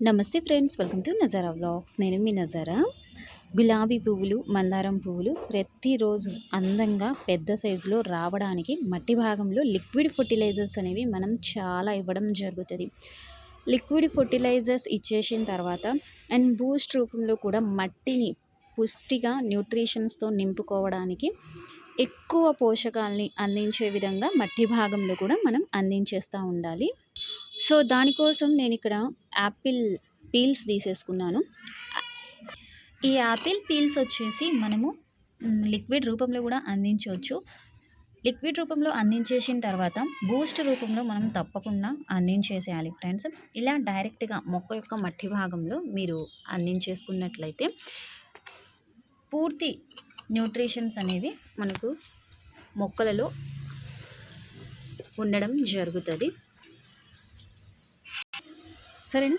నమస్తే friends welcome to Nazara vlogs. నేను మీ నజారా. గులాబీ పువ్వులు మందారం పువ్వులు ప్రతిరోజు అందంగా పెద్ద సైజులో రావడానికి మట్టి భాగంలో లిక్విడ్ ఫర్టిలైజర్స్ అనేవి మనం చాలా ఇవ్వడం జరుగుతుంది. లిక్విడ్ ఫర్టిలైజర్స్ ఇచ్చేసిన తర్వాత అండ్ బూస్ట్ రూపంలో కూడా మట్టిని పుష్టిగా న్యూట్రిషన్స్తో నింపుకోవడానికి ఎక్కువ పోషకాలని అందించే విధంగా మట్టి భాగంలో కూడా మనం అందించేస్తూ ఉండాలి. సో దానికోసం నేను ఇక్కడ యాపిల్ పీల్స్ తీసేసుకున్నాను. ఈ యాపిల్ పీల్స్ వచ్చేసి మనము లిక్విడ్ రూపంలో కూడా అందించవచ్చు. లిక్విడ్ రూపంలో అందించేసిన తర్వాత బూస్ట్ రూపంలో మనం తప్పకుండా అందించేసేయాలి ఫ్రెండ్స్. ఇలా డైరెక్ట్గా మొక్క యొక్క మట్టి భాగంలో మీరు అందించేసుకున్నట్లయితే పూర్తి న్యూట్రిషన్స్ అనేవి మనకు మొక్కలలో ఉండడం జరుగుతుంది. సరేనా?